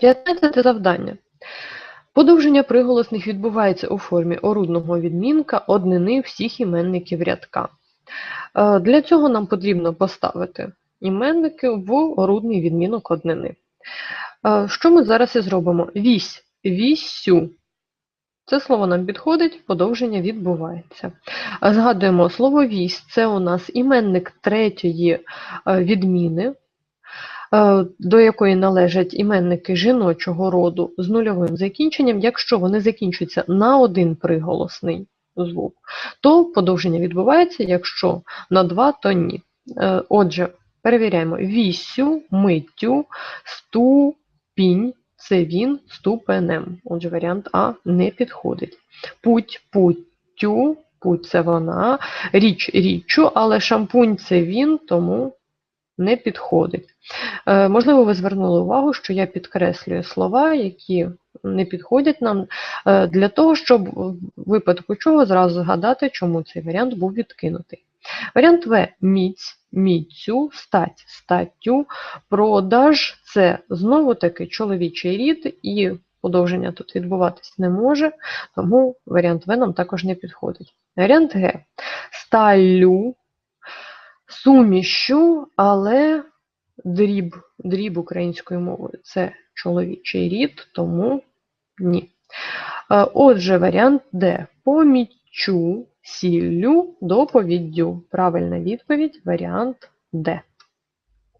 15 завдання. Подовження приголосних відбувається у формі орудного відмінка однини всіх іменників рядка. Е, Для цього нам потрібно поставити іменники в орудний відмінок однини. Е, Що ми зараз і зробимо? Вісь, вісю. Це слово нам підходить, подовження відбувається. Згадуємо слово вісь це у нас іменник третьої е, відміни, до якої належать іменники жіночого роду з нульовим закінченням. Якщо вони закінчуються на один приголосний звук, то подовження відбувається, якщо на два, то ні. Е, Отже, перевіряємо: вісю, миттю, ступінь це він ступенем. Отже, варіант А не підходить. Путь, путтю, путь це вона, річ річчю, але шампунь це він, тому не підходить. Е, можливо, ви звернули увагу, що я підкреслюю слова, які не підходять нам, е, для того, щоб в випадку чого зразу згадати, чому цей варіант був відкинутий. Варіант В міць, міцю, стать, статтю, продаж це знову таки чоловічий рід, і подовження тут відбуватись не може, тому варіант В нам також не підходить. Варіант Г. Сталю, суміщу, але дріб, дріб українською мовою це чоловічий рід, тому ні. Е, Отже, варіант Д. Помічу, сіллю, доповіддю. Правильна відповідь, варіант Д.